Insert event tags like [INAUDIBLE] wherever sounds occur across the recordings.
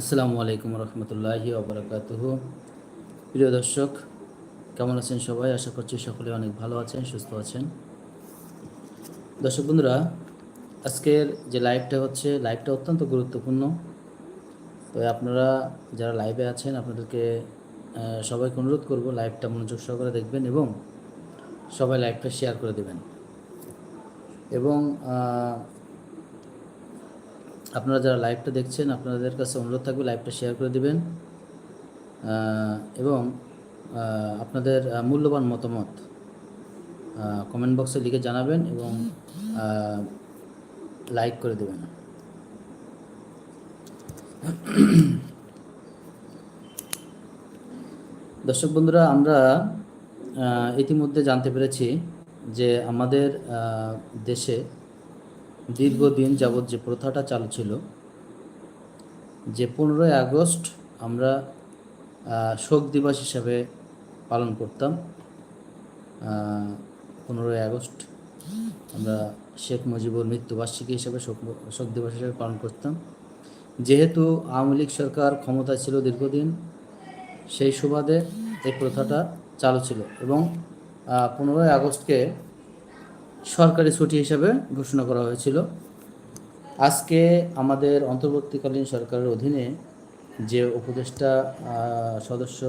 আসসালামু আলাইকুম রহমতুল্লাহি ওবরাকাতুহ প্রিয় দর্শক, কেমন আছেন সবাই? আশা করছি সকলে অনেক ভালো আছেন, সুস্থ আছেন। দর্শক বন্ধুরা, আজকের যে লাইভটা হচ্ছে, লাইভটা অত্যন্ত গুরুত্বপূর্ণ। তো আপনারা যারা লাইভে আছেন, আপনাদেরকে সবাইকে অনুরোধ করব লাইভটা মনোযোগ সহকারে দেখবেন এবং সবাই লাইভটা শেয়ার করে দেবেন। এবং আপনারা যারা লাইভটা দেখছেন, আপনাদের কাছে অনুরোধ থাকবে লাইভটা শেয়ার করে দিবেন। এবং আপনাদের মূল্যবান মতামত কমেন্ট বক্সে লিখে জানাবেন এবং লাইক করে দেবেন। দর্শক বন্ধুরা, আমরা ইতিমধ্যে জানতে পেরেছি যে আমাদের দেশে দীর্ঘদিন যাবৎ যে প্রথাটা চালু ছিল, যে পনেরোই আগস্ট আমরা শোক দিবস হিসাবে পালন করতাম পনেরোই আগস্ট আমরা শেখ মুজিবুর মৃত্যুবার্ষিকী হিসাবে শোক শোক দিবস হিসাবে পালন করতাম। যেহেতু আওয়ামী লীগ সরকার ক্ষমতায় ছিল দীর্ঘদিন, সেই সুবাদে এই প্রথাটা চালু ছিল এবং পনেরোই আগস্টকে সরকারি ছুটি হিসাবে ঘোষণা করা হয়েছিল। আজকে আমাদের অন্তর্বর্তীকালীন সরকারের অধীনে যে উপদেষ্টা সদস্য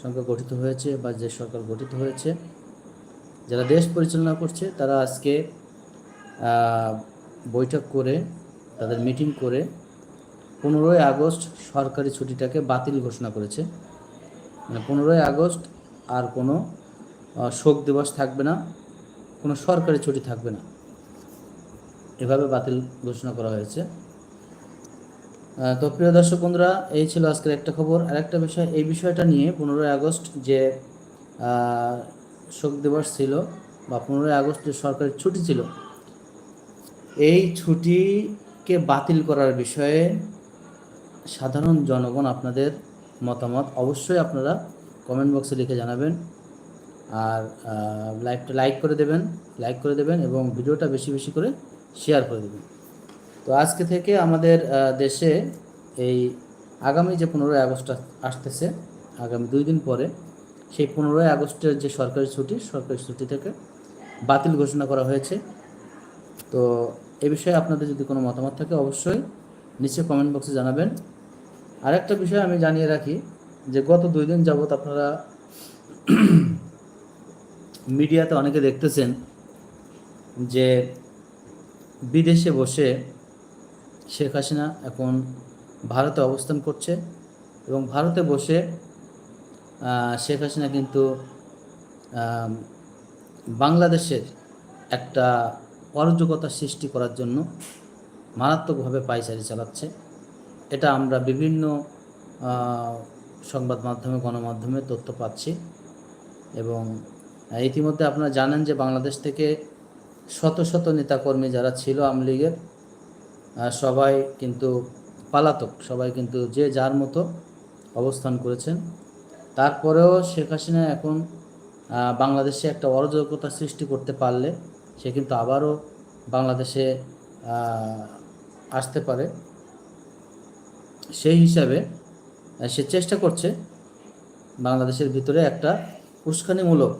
সংখ্যা গঠিত হয়েছে বা যে সরকার গঠিত হয়েছে, যারা দেশ পরিচালনা করছে, তারা আজকে বৈঠক করে, তাদের মিটিং করে পনেরোই আগস্ট সরকারি ছুটিটাকে বাতিল ঘোষণা করেছে। মানে পনেরোই আগস্ট আর কোনো শোক দিবস থাকবে না। কোনো সরকারি ছুটি থাকবে না। এভাবে বাতিল ঘোষণা করা হয়েছে। তো প্রিয় দর্শক বন্ধুরা, এই ছিল আজকের একটা খবর। আর একটা বিষয়, এই বিষয়টা নিয়ে পনেরোই আগস্ট যে শোক দিবস ছিল বা পনেরোই আগস্ট যে সরকারি ছুটি ছিল, এই ছুটিকে বাতিল করার বিষয়ে সাধারণ জনগণ আপনাদের মতামত অবশ্যই আপনারা কমেন্ট বক্সে লিখে জানাবেন। আর লাইভটা লাইক করে দেবেন লাইক করে দেবেন এবং ভিডিওটা বেশি বেশি করে শেয়ার করে দেবেন। তো আজকে থেকে আমাদের দেশে এই আগামী যে পনেরোই আগস্ট আসতেছে, আগামী দুই দিন পরে সেই পনেরোই আগস্টের যে সরকারি ছুটি সরকারি ছুটি থেকে বাতিল ঘোষণা করা হয়েছে। তো এ বিষয়ে আপনাদের যদি কোনো মতামত থাকে অবশ্যই নিচে কমেন্ট বক্সে জানাবেন। আরেকটা বিষয় আমি জানিয়ে রাখি যে গত দুই দিন যাবৎ আপনারা মিডিয়াতে অনেকে দেখতেছেন যে বিদেশে বসে শেখ হাসিনা এখন ভারতে অবস্থান করছে এবং ভারতে বসে শেখ হাসিনা কিন্তু বাংলাদেশের একটা অরাজকতা সৃষ্টি করার জন্য মারাত্মকভাবে পায়চারি চালাচ্ছে। এটা আমরা বিভিন্ন সংবাদ মাধ্যমে, গণমাধ্যমে তথ্য পাচ্ছি এবং ইতিমধ্যে আপনারা জানেন যে বাংলাদেশ থেকে শত শত নেতাকর্মী যারা ছিল আওয়ামী লীগের সবাই কিন্তু পালাতক, সবাই কিন্তু যে যার মতো অবস্থান করেছেন। তারপরেও শেখ হাসিনা এখন বাংলাদেশে একটা অরাজকতা সৃষ্টি করতে পারলে সে কিন্তু আবারও বাংলাদেশে আসতে পারে। সেই হিসাবে সে চেষ্টা করছে বাংলাদেশের ভিতরে একটা উস্কানিমূলক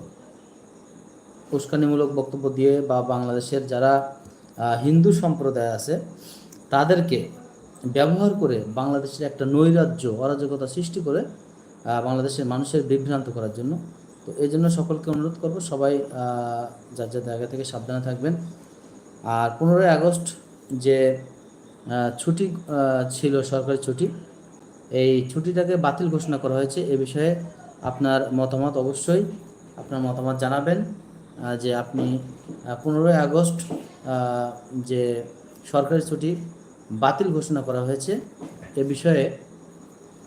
উস্কানিমূলক বক্তব্য দিয়ে বা বাংলাদেশের যারা হিন্দু সম্প্রদায় আছে, তাদেরকে ব্যবহার করে বাংলাদেশের একটা নৈরাজ্য, অরাজকতা সৃষ্টি করে বাংলাদেশের মানুষের বিভ্রান্ত করার জন্য। তো এই জন্য সকলকে অনুরোধ করব, সবাই যার যার জায়গা থেকে সাবধানে থাকবেন। আর পনেরোই আগস্ট যে ছুটি ছিল সরকারি ছুটি, এই ছুটিটাকে বাতিল ঘোষণা করা হয়েছে। এ বিষয়ে আপনার মতামত অবশ্যই, আপনার মতামত জানাবেন। যে আপনি পনেরোই আগস্ট যে সরকারি ছুটি বাতিল ঘোষণা করা হয়েছে, এ বিষয়ে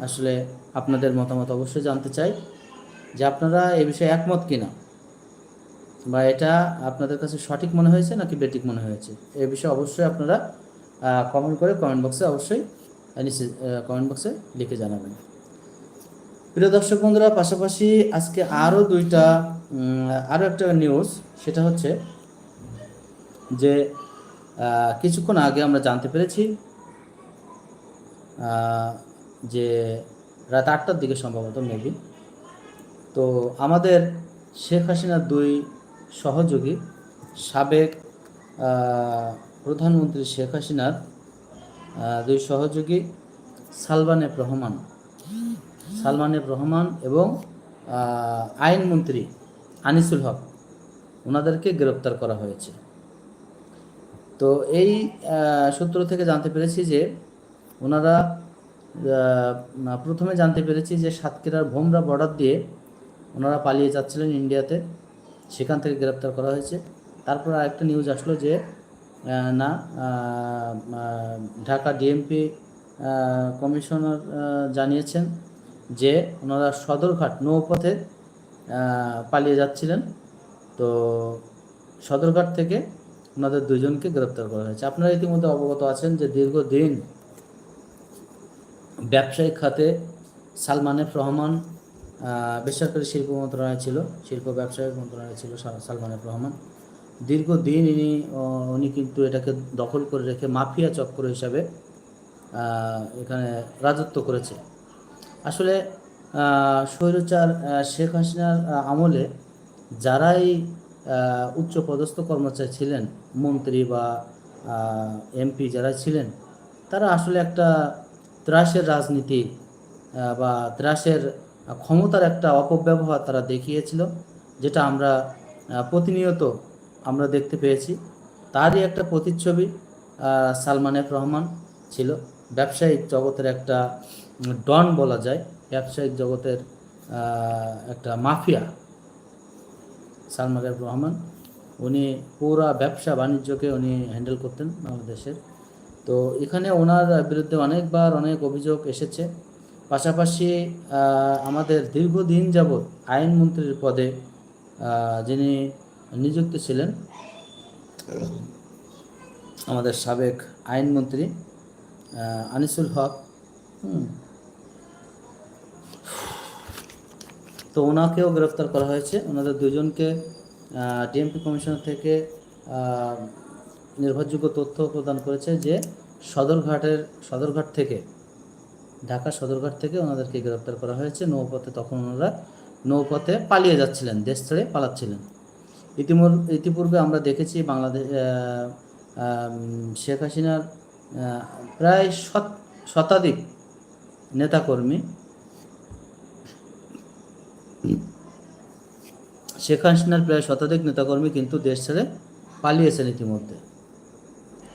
আসলে আপনাদের মতামত অবশ্যই জানতে চাই যে আপনারা এ বিষয়ে একমত কিনা বা এটা আপনাদের কাছে সঠিক মনে হয়েছে নাকি বেঠিক মনে হয়েছে? এ বিষয়ে অবশ্যই আপনারা কমেন্ট করে কমেন্ট বক্সে অবশ্যই নিচে কমেন্ট বক্সে লিখে জানাবেন। প্রিয় দর্শক বন্ধুরা, পাশাপাশি আজকে আরও দুইটা আরও একটা নিউজ সেটা হচ্ছে যে কিছুক্ষণ আগে আমরা জানতে পেরেছি যে রাত আটটার দিকে সম্ভবত মেবি তো আমাদের শেখ হাসিনার দুই সহযোগী, সাবেক প্রধানমন্ত্রী শেখ হাসিনার দুই সহযোগী সালমানের রহমান। সালমানের রহমান এবং আইনমন্ত্রী আনিসুল হক, ওনাদেরকে গ্রেপ্তার করা হয়েছে। তো এই সূত্র থেকে জানতে পেরেছি যে ওনারা প্রথমে জানতে পেরেছি যে সাতক্ষীরার ভোমরা বর্ডার দিয়ে ওনারা পালিয়ে যাচ্ছিলেন ইন্ডিয়াতে, সেখান থেকে গ্রেপ্তার করা হয়েছে। তারপর আরেকটা নিউজ আসলো যে না ঢাকা ডিএমপি কমিশনার জানিয়েছেন যে ওনারা সদরঘাট, নৌপথে পালিয়ে যাচ্ছিলেন। তো সদরঘাট থেকে ওনাদের দুজনকে গ্রেপ্তার করা হয়েছে। আপনারা ইতিমধ্যে অবগত আছেন যে দীর্ঘদিন ব্যবসায়িক খাতে সালমান এফ রহমান বেসরকারি শিল্প মন্ত্রণালয় ছিল, শিল্প ব্যবসায়িক মন্ত্রণালয় ছিল সা- সালমান এফ রহমান। দীর্ঘদিন ইনি উনি কিন্তু এটাকে দখল করে রেখে মাফিয়া চক্র হিসাবে এখানে রাজত্ব করেছে। আসলে স্বৈরচার শেখ হাসিনার আমলে যারাই উচ্চ পদস্থ কর্মচারী ছিলেন, মন্ত্রী বা এমপি যারা ছিলেন, তারা আসলে একটা ত্রাসের রাজনীতি বা ত্রাসের ক্ষমতার একটা অপব্যবহার তারা দেখিয়েছিল, যেটা আমরা প্রতিনিয়ত আমরা দেখতে পেয়েছি। তারই একটা প্রতিচ্ছবি সালমান এফ রহমান ছিল। ব্যবসায়িক জগতের একটা ডন বলা যায়। ব্যবসায়িক জগতের একটা মাফিয়া, সালমান রহমান। উনি পুরা ব্যবসা বাণিজ্যকে উনি হ্যান্ডেল করতেন বাংলাদেশের। তো এখানে ওনার বিরুদ্ধে অনেকবার অনেক অভিযোগ এসেছে। পাশাপাশি আমাদের দীর্ঘদিন যাবৎ আইনমন্ত্রীর পদে যিনি নিযুক্ত ছিলেন, আমাদের সাবেক আইনমন্ত্রী আনিসুল হক। তো ওনাকেও গ্রেফতার করা হয়েছে। ওনাদের দুজনকে ডিএমপি কমিশন থেকে নির্ভরযোগ্য তথ্য প্রদান করেছে যে সদরঘাটের, সদরঘাট থেকে, ঢাকা সদরঘাট থেকে ওনাদেরকে গ্রেফতার করা হয়েছে। নৌপথে তখন ওনারা নৌপথে পালিয়ে যাচ্ছিলেন, দেশ ছেড়ে পালাচ্ছিলেন। ইতিমূর, ইতিপূর্বে আমরা দেখেছি বাংলাদেশ শেখ হাসিনার প্রায় শত, শতাধিক নেতাকর্মী শেখ হাসিনার প্রায় শতাধিক নেতাকর্মী কিন্তু দেশ ছেড়ে পালিয়েছেন ইতিমধ্যে।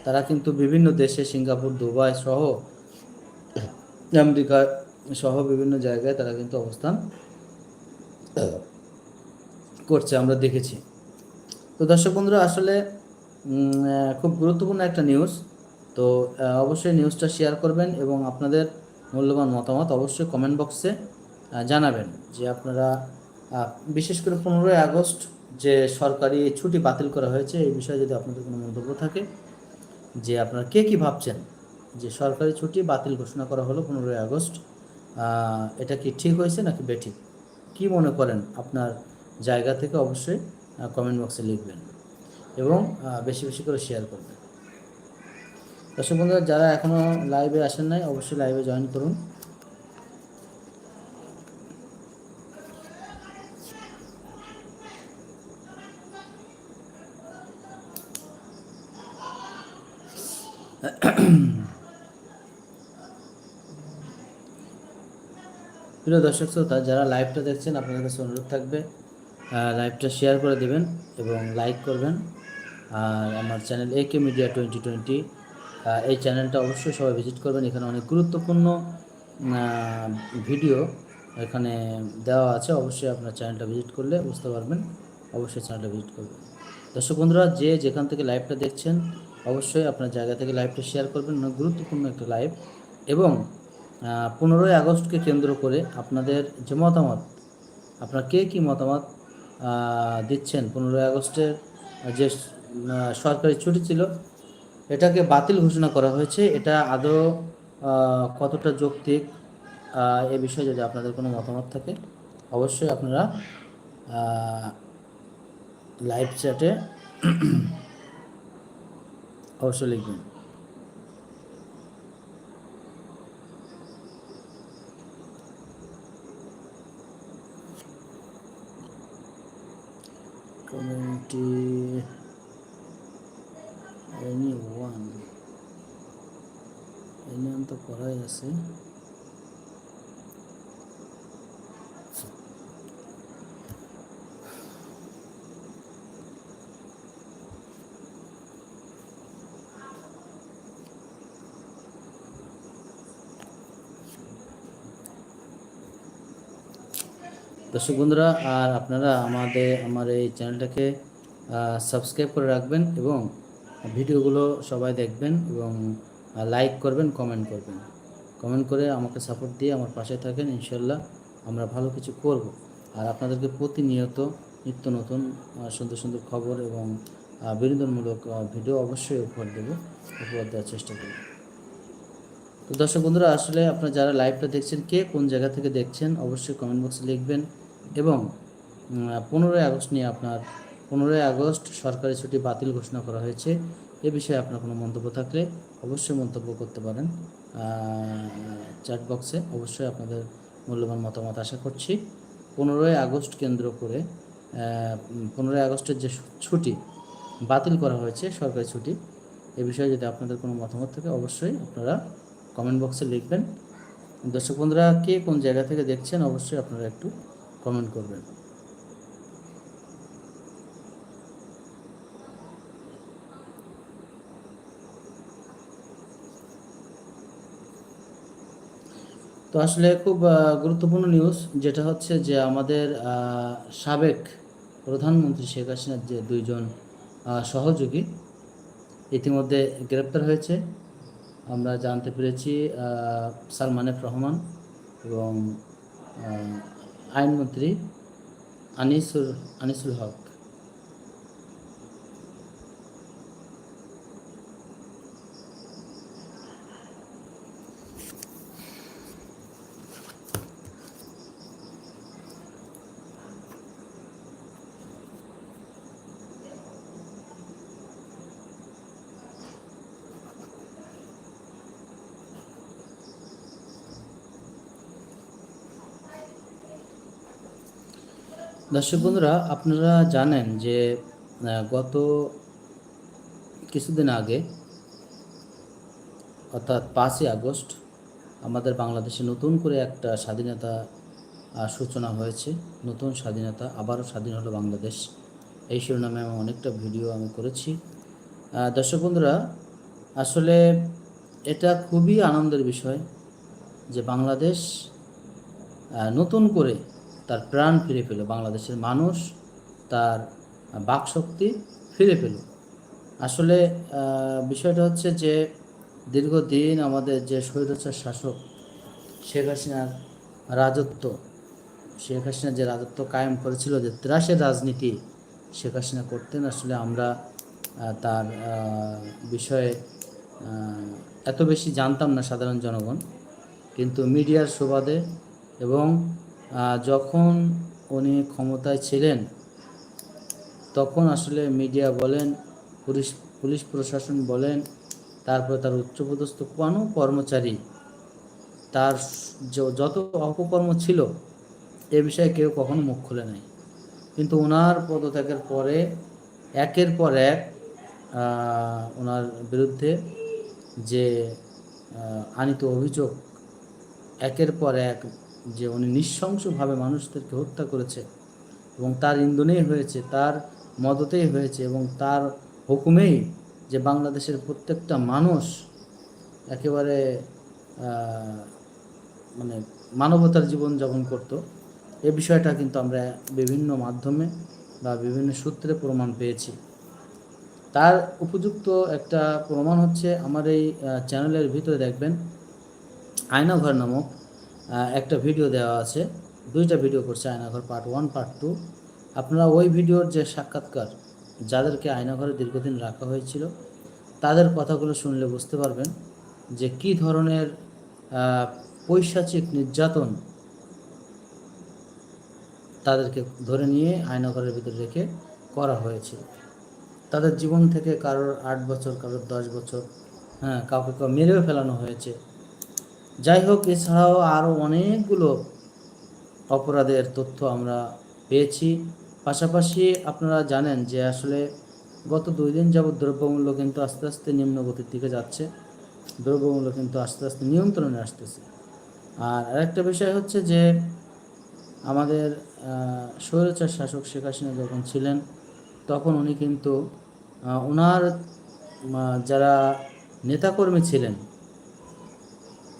তারা কিন্তু বিভিন্ন দেশে সিঙ্গাপুর, দুবাই সহ আমেরিকা সহ বিভিন্ন জায়গায় তারা কিন্তু অবস্থান করছে, আমরা দেখেছি। তো দর্শক বন্ধুরা, আসলে খুব গুরুত্বপূর্ণ একটা নিউজ তো অবশ্যই নিউজটা শেয়ার করবেন এবং আপনাদের মূল্যবান মতামত অবশ্যই কমেন্ট বক্সে জানাবেন যে আপনারা বিশেষ করে পনেরোই আগস্ট যে সরকারি ছুটি বাতিল করা হয়েছে, এই বিষয়ে যদি আপনাদের কোনো মন্তব্য থাকে, যে আপনারা কে কি ভাবছেন যে সরকারি ছুটি বাতিল ঘোষণা করা হলো পনেরোই আগস্ট এটা কি ঠিক হয়েছে নাকি বেঠিক? কি মনে করেন আপনার জায়গা থেকে অবশ্যই কমেন্ট বক্সে লিখবেন এবং বেশি বেশি করে শেয়ার করবেন। দর্শক বন্ধুরা, যারা এখনও লাইভে আসেন নাই, অবশ্যই লাইভে জয়েন করুন। [CLEARS THROAT] প্রিয় দর্শক শ্রোতা, যারা লাইভটা দেখছেন, আপনাদের কাছে অনুরোধ থাকবে লাইভটা শেয়ার করে দেবেন এবং লাইক করবেন। আর আমার channel A K media twenty twenty এই চ্যানেলটা অবশ্যই সবাই ভিজিট করবেন। এখানে অনেক গুরুত্বপূর্ণ ভিডিও এখানে দেওয়া আছে। অবশ্যই আপনার চ্যানেলটা ভিজিট করলে বুঝতে পারবেন। অবশ্যই চ্যানেলটা ভিজিট করবেন। দর্শক বন্ধুরা, যে যেখান থেকে লাইভটা দেখছেন অবশ্যই আপনার জায়গা থেকে লাইভটা শেয়ার করবেন। অনেক গুরুত্বপূর্ণ একটা লাইভ এবং পনেরোই আগস্টকে কেন্দ্র করে আপনাদের যে মতামত, আপনার কে কী মতামত দিচ্ছেন? পনেরোই আগস্টের যে সরকারি ছুটি ছিল, এটাকে বাতিল ঘোষণা করা হয়েছে। এটা আদৌ কতটা যৌক্তিক এ বিষয়ে যদি আপনাদের কোনো মতামত থাকে, অবশ্যই আপনারা লাইভ চ্যাটে অবশ্যই লিখবেন। কমিউনিটি এনি ওয়ান এই তো করাই আছে। দর্শক বন্ধুরা, আর আপনারা আমাদের, আমার এই চ্যানেলটাকে সাবস্ক্রাইব করে রাখবেন এবং ভিডিওগুলো সবাই দেখবেন এবং লাইক করবেন কমেন্ট করবেন। কমেন্ট করে আমাকে সাপোর্ট দিয়ে আমার পাশে থাকেন ইনশাল্লাহ আমরা ভালো কিছু করব। আর আপনাদেরকে প্রতিনিয়ত নিত্য নতুন সুন্দর সুন্দর খবর এবং বিনোদনমূলক ভিডিও অবশ্যই উপহার দেবো, উপহার দেওয়ার চেষ্টা করব। তো দর্শক বন্ধুরা, আসলে আপনারা যারা লাইভটা দেখছেন, কে কোন জায়গা থেকে দেখছেন, অবশ্যই কমেন্ট বক্সে লিখবেন এবং পনেরোই আগস্ট নিয়ে আপনার, পনেরোই আগস্ট সরকারি ছুটি বাতিল ঘোষণা করা হয়েছে। এ বিষয়ে আপনার কোনো মন্তব্য থাকলে অবশ্যই মন্তব্য করতে পারেন। চ্যাট বক্সে অবশ্যই আপনাদের মূল্যবান মতামত আশা করছি। পনেরোই আগস্ট কেন্দ্র করে পনেরোই আগস্টের যে ছুটি বাতিল করা হয়েছে, সরকারি ছুটি, এ বিষয়ে যদি আপনাদের কোনো মতামত থাকে, অবশ্যই আপনারা কমেন্ট বক্সে লিখবেন। দর্শক বন্ধুরা, কে কোন জায়গা থেকে দেখছেন অবশ্যই আপনারা একটু কমেন্ট করবেন। তো আসলে খুব গুরুত্বপূর্ণ নিউজ যেটা হচ্ছে যে আমাদের সাবেক প্রধানমন্ত্রী শেখ হাসিনার যে দুইজন সহযোগী, ইতিমধ্যে গ্রেপ্তার হয়েছে। আমরা জানতে পেরেছি সালমানেফ রহমান এবং আইনমন্ত্রী আনিসুর আনিসুল হক। দর্শক বন্ধুরা, আপনারা জানেন যে গত কিছুদিন আগে, অর্থাৎ পাঁচই আগস্ট, আমাদের বাংলাদেশে নতুন করে একটা স্বাধীনতা সূচনা হয়েছে। নতুন স্বাধীনতা, আবারও স্বাধীন হলো বাংলাদেশ। এই শিরোনামে আমি অনেকটা ভিডিও আমি করেছি। দর্শক বন্ধুরা, আসলে এটা খুবই আনন্দের বিষয় যে, বাংলাদেশ নতুন করে তার প্রাণ ফিরে পেল। বাংলাদেশের মানুষ তার বাকশক্তি ফিরে পেল। আসলে বিষয়টা হচ্ছে যে দীর্ঘদিন আমাদের যে স্বৈরাচার শাসক শেখ হাসিনার রাজত্ব, শেখ হাসিনা যে রাজত্ব কায়েম করেছিল, যে ত্রাসের রাজনীতি শেখ হাসিনা করতেন, আসলে আমরা তার বিষয়ে এত বেশি জানতাম না সাধারণ জনগণ। কিন্তু মিডিয়ার সুবাদে এবং যখন উনি ক্ষমতায় ছিলেন, তখন আসলে মিডিয়া বলেন, পুলিশ পুলিশ প্রশাসন বলেন, তারপরে তার উচ্চপদস্থ কোনো কর্মচারী, তার যত অপকর্ম ছিল, এ বিষয়ে কেউ কখনো মুখ খুলে নাই। কিন্তু ওনার পদত্যাগের পরে, একের পর এক ওনার বিরুদ্ধে যে আনিত অভিযোগ, একের পর এক যে উনি নৃশংসভাবে মানুষদেরকে হত্যা করেছে এবং তার ইন্ধনেই হয়েছে, তার মদতেই হয়েছে এবং তার হুকুমেই যে বাংলাদেশের প্রত্যেকটা মানুষ একেবারে মানে মানবতার জীবন যাপন করত। এ বিষয়টা কিন্তু আমরা বিভিন্ন মাধ্যমে বা বিভিন্ন সূত্রে প্রমাণ পেয়েছি। তার উপযুক্ত একটা প্রমাণ হচ্ছে আমার এই চ্যানেলের ভিতরে দেখবেন আয়নাঘর নামক একটা ভিডিও দেওয়া আছে। দুইটা ভিডিও করছে Aynaghor part one part two আপনারা ওই ভিডিওর যে সাক্ষাৎকার, যাদেরকে আয়নাঘরে দীর্ঘদিন রাখা হয়েছিল, তাদের কথাগুলো শুনলে বুঝতে পারবেন যে কি ধরনের পৈশাচিক নির্যাতন তাদেরকে ধরে নিয়ে আয়নাঘরের ভিতরে রেখে করা হয়েছিল। তাদের জীবন থেকে কারোর আট বছর, কারোর দশ বছর হ্যাঁ কাউকে কাউ মেরেও ফেলানো হয়েছে। যাই হোক এছাড়াও আরও অনেকগুলো অপরাধের তথ্য আমরা পেয়েছি। পাশাপাশি আপনারা জানেন যে আসলে গত দুই দিন যাবৎ দ্রব্যমূল্য কিন্তু আস্তে আস্তে নিম্নগতির দিকে যাচ্ছে। দ্রব্যমূল্য কিন্তু আস্তে আস্তে নিয়ন্ত্রণে আসতেছে। আর আরেকটা বিষয় হচ্ছে যে আমাদের স্বৈরাচার শাসক শেখ হাসিনা যখন ছিলেন, তখন উনি কিন্তু ওনার যারা নেতাকর্মী ছিলেন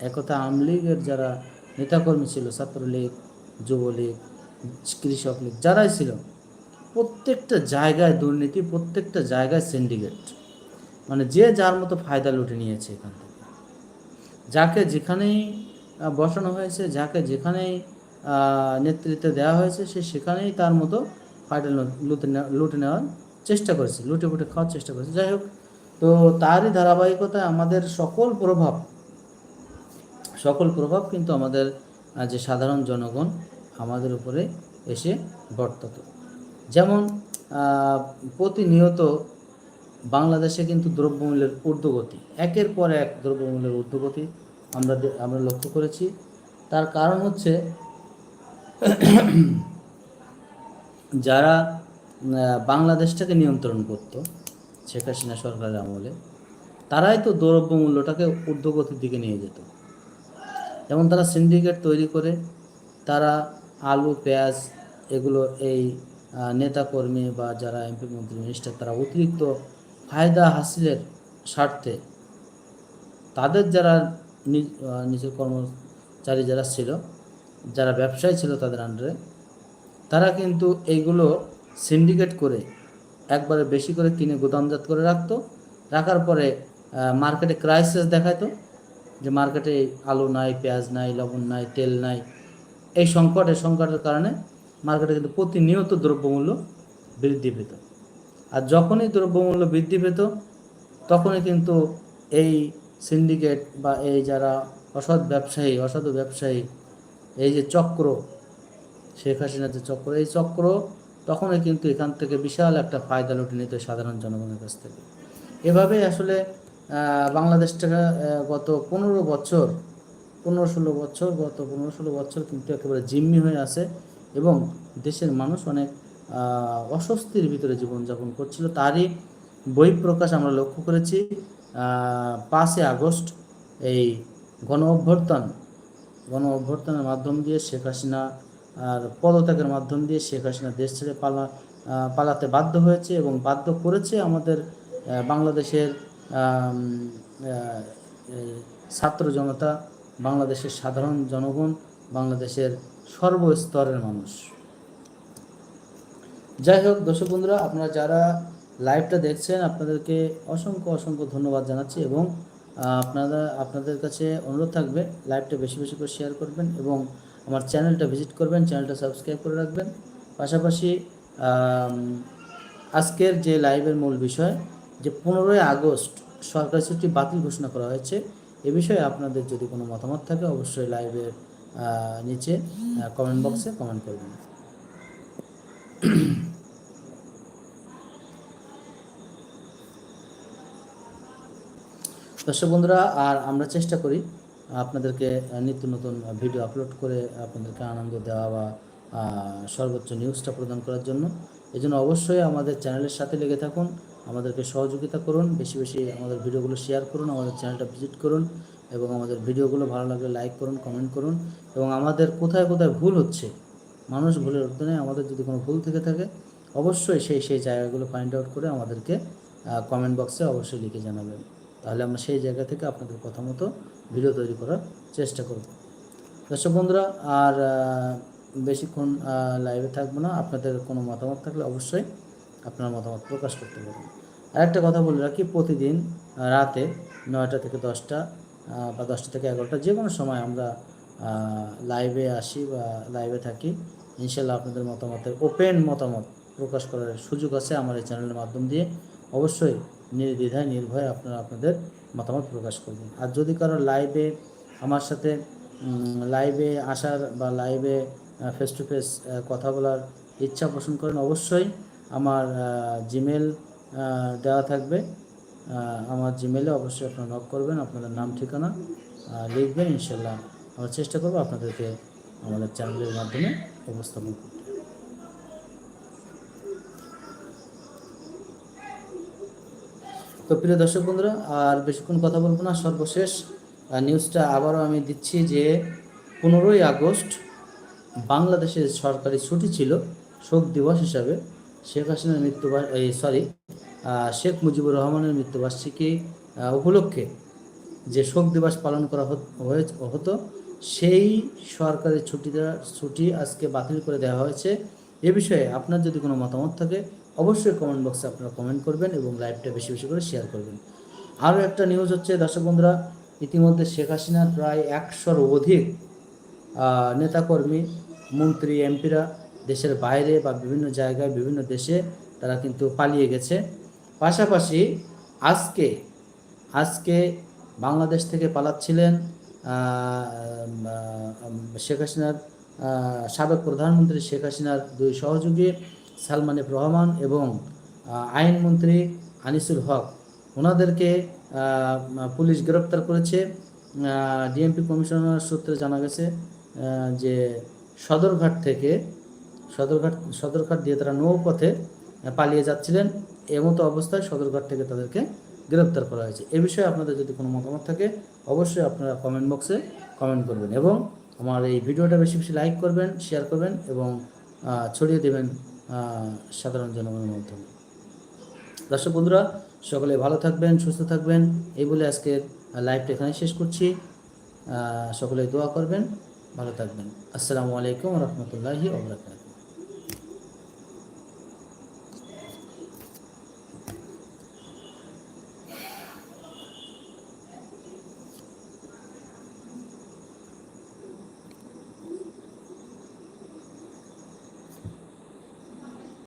একথা আওয়ামী লীগের যারা নেতাকর্মী ছিল, ছাত্রলীগ, যুবলীগ কৃষক লীগ যারাই ছিল, প্রত্যেকটা জায়গায় দুর্নীতি, প্রত্যেকটা জায়গায় সিন্ডিকেট মানে যে যার মতো ফায়দা লুটে নিয়েছে এখান থেকে। যাকে যেখানেই বসানো হয়েছে, যাকে যেখানেই নেতৃত্ব দেওয়া হয়েছে, সে সেখানেই তার মতো ফায়দা লুটে লুটে নেওয়ার চেষ্টা করেছে, লুটে ফুটে খাওয়ার চেষ্টা করেছে। যাই হোক, তো তারই ধারাবাহিকতায় আমাদের সকল প্রভাব সকল প্রভাব কিন্তু আমাদের যে সাধারণ জনগণ আমাদের উপরে এসে বর্তত। যেমন প্রতিনিয়ত বাংলাদেশে কিন্তু দ্রব্যমূল্যের ঊর্ধ্বগতি, একের পর এক দ্রব্যমূল্যের ঊর্ধ্বগতি আমরা আমরা লক্ষ্য করেছি। তার কারণ হচ্ছে [CLEARS THROAT] যারা বাংলাদেশটাকে নিয়ন্ত্রণ করত, শেখ হাসিনা সরকারের আমলে, তারাই তো দ্রব্যমূল্যটাকে ঊর্ধ্বগতির দিকে নিয়ে যেত। যেমন তারা সিন্ডিকেট তৈরি করে তারা আলু, পেঁয়াজ এগুলো এই নেতাকর্মী বা যারা এমপি মন্ত্রী মিনিস্টার তারা অতিরিক্ত ফায়দা হাসিলের স্বার্থে তাদের যারা নিজের কর্মচারী যারা ছিল, যারা ব্যবসায়ী ছিল তাদের আন্ডারে তারা কিন্তু এইগুলো সিন্ডিকেট করে একবারে বেশি করে কিনে গোদামজাত করে রাখতো। রাখার পরে মার্কেটে ক্রাইসিস দেখাতো যে মার্কেটে আলু নাই, পেঁয়াজ নাই, লবণ নাই, তেল নাই, এই সংকট, এই সংকটের কারণে মার্কেটে কিন্তু প্রতিনিয়ত দ্রব্যমূল্য বৃদ্ধি পেত। আর যখনই দ্রব্যমূল্য বৃদ্ধি পেত, তখনই কিন্তু এই সিন্ডিকেট বা এই যারা অসৎ ব্যবসায়ী, অসাধু ব্যবসায়ী, এই যে চক্র, শেখ হাসিনার যে চক্র, এই চক্র তখনই কিন্তু এখান থেকে বিশাল একটা ফায়দা লুটে নিত সাধারণ জনগণের কাছ থেকে। এভাবে আসলে আহ, বাংলাদেশটা গত পনেরো বছর পনেরো ষোলো বছর গত পনেরো ষোলো বছর কিন্তু একেবারে জিম্মি হয়ে আছে এবং দেশের মানুষ অনেক অস্বস্তির ভিতরে জীবনযাপন করছিল। তারই বই প্রকাশ আমরা লক্ষ্য করেছি পাঁচই আগস্ট এই গণ অভ্যর্থন গণ অভ্যর্থনের মাধ্যম দিয়ে শেখ হাসিনা আর পদত্যাগের মাধ্যম দিয়ে শেখ হাসিনা দেশ ছেড়ে পালা পালাতে বাধ্য হয়েছে এবং বাধ্য করেছে আমাদের বাংলাদেশের ছাত্র জনতা, বাংলাদেশের সাধারণ জনগণ, বাংলাদেশের সর্বস্তরের মানুষ। যাই হোক, দর্শক বন্ধুরা, আপনারা যারা লাইভটা দেখছেন, আপনাদেরকে অসংখ্য অসংখ্য ধন্যবাদ জানাচ্ছি এবং আপনারা, আপনাদের কাছে অনুরোধ থাকবে, লাইভটা বেশি বেশি করে শেয়ার করবেন এবং আমার চ্যানেলটা ভিজিট করবেন, চ্যানেলটা সাবস্ক্রাইব করে রাখবেন। পাশাপাশি আজকের যে লাইভের মূল বিষয় যে পনেরোই আগস্ট সরকারি ছুটি বাতিল ঘোষণা করা হয়েছে, এ বিষয়ে আপনাদের যদি কোনো মতামত থাকে, অবশ্যই লাইভের নিচে কমেন্ট বক্সে কমেন্ট করবেন। দর্শক বন্ধুরা, আর আমরা চেষ্টা করি আপনাদেরকে নিত্য নতুন ভিডিও আপলোড করে আপনাদেরকে আনন্দ দেওয়া বা সর্বোচ্চ নিউজটা প্রদান করার জন্য। এই জন্য অবশ্যই আমাদের চ্যানেলের সাথে লেগে থাকুন। আমাদেরকে সহযোগিতা করুন, বেশি বেশি আমাদের ভিডিওগুলো শেয়ার করুন, আমাদের চ্যানেলটা ভিজিট করুন এবং আমাদের ভিডিওগুলো ভালো লাগলে লাইক করুন কমেন্ট করুন এবং আমাদের কোথায় কোথায় ভুল হচ্ছে, মানুষ ভুলের অর্থনে আমাদের যদি কোনো ভুল থেকে থাকে, অবশ্যই সেই সেই জায়গাগুলো ফাইন্ড আউট করে আমাদেরকে কমেন্ট বক্সে অবশ্যই লিখে জানাবেন। তাহলে আমরা সেই জায়গা থেকে আপনাদের কথা মতো ভিডিও তৈরি করার চেষ্টা করব। দর্শক বন্ধুরা, আর বেশিক্ষণ লাইভে থাকব না, আপনাদের কোনো মতামত থাকলে অবশ্যই আপনার মতামত প্রকাশ করতে পারেন আরেকটা কথা বলে রাখি, প্রতিদিন রাতে নয়টা থেকে দশটা বা দশটা থেকে এগারোটা যে কোনো সময় আমরা লাইভে আসি বা লাইভে থাকি। ইনশাল্লাহ আপনাদের মতামতের ওপেন মতামত প্রকাশ করার সুযোগ আছে আমার এই চ্যানেলের মাধ্যম দিয়ে। অবশ্যই নির্দ্বিধায়, নির্ভয়ে আপনারা আপনাদের মতামত প্রকাশ করবেন। আর যদি কারও লাইভে আমার সাথে লাইভে আসার বা লাইভে ফেস টু ফেস কথা বলার ইচ্ছা পোষণ করেন, অবশ্যই আমার জিমেল দেওয়া থাকবে। আমার জিমেলে অবশ্যই আপনারা নক করবেন, আপনাদের নাম, ঠিকানা লিখবেন ইনশাল্লাহ আমরা চেষ্টা করব আপনাদেরকে আমাদের চ্যানেলের মাধ্যমে উপস্থাপন করতে। তো প্রিয় দর্শক বন্ধুরা, আর বেশিক্ষণ কথা বলব না, সর্বশেষ নিউজটা আবারও আমি দিচ্ছি যে, পনেরোই আগস্ট বাংলাদেশের সরকারি ছুটি ছিল শোক দিবস হিসাবে। শেখ হাসিনার মৃত্যু এই সরি শেখ মুজিবুর রহমানের মৃত্যুবার্ষিকী উপলক্ষে যে শোক দিবস পালন করা হয়ে- হতো, সেই সরকারি ছুটিটা, ছুটি আজকে বাতিল করে দেওয়া হয়েছে। এ বিষয়ে আপনার যদি কোনো মতামত থাকে, অবশ্যই কমেন্ট বক্সে আপনারা কমেন্ট করবেন এবং লাইভটা বেশি বেশি করে শেয়ার করবেন। আরও একটা নিউজ হচ্ছে, দর্শক বন্ধুরা, ইতিমধ্যে শেখ হাসিনার প্রায় একশোর অধিক নেতাকর্মী, মন্ত্রী এমপিরা দেশের বাইরে বা বিভিন্ন জায়গায়, বিভিন্ন দেশে তারা কিন্তু পালিয়ে গেছে। পাশাপাশি আজকে আজকে বাংলাদেশ থেকে পালাচ্ছিলেন শেখ হাসিনার সাবেক প্রধানমন্ত্রী শেখ হাসিনার দুই সহযোগী সালমান এফ রহমান এবং আইনমন্ত্রী আনিসুল হক। ওনাদেরকে পুলিশ গ্রেপ্তার করেছে। ডিএমপি কমিশনার সূত্রে জানা গেছে যে সদরঘাট থেকে সদরঘাট সদরঘাট দিয়ে তারা নৌপথে পালিয়ে যাচ্ছিলেন। এমতো অবস্থায় সদরঘাট থেকে তাদেরকে গ্রেপ্তার করা হয়েছে। এ বিষয়ে আপনাদের যদি কোনো মতামত থাকে, অবশ্যই আপনারা কমেন্ট বক্সে কমেন্ট করবেন এবং আমার এই ভিডিওটা বেশি বেশি লাইক করবেন শেয়ার করবেন এবং ছড়িয়ে দেবেন সাধারণ জনগণের মাধ্যমে। দর্শক বন্ধুরা, সকলে ভালো থাকবেন, সুস্থ থাকবেন। এই বলে আজকের লাইভটা এখানে শেষ করছি। সকলে দোয়া করবেন, ভালো থাকবেন। আসসালামু আলাইকুম রহমতুল্লাহি ওবরাকাত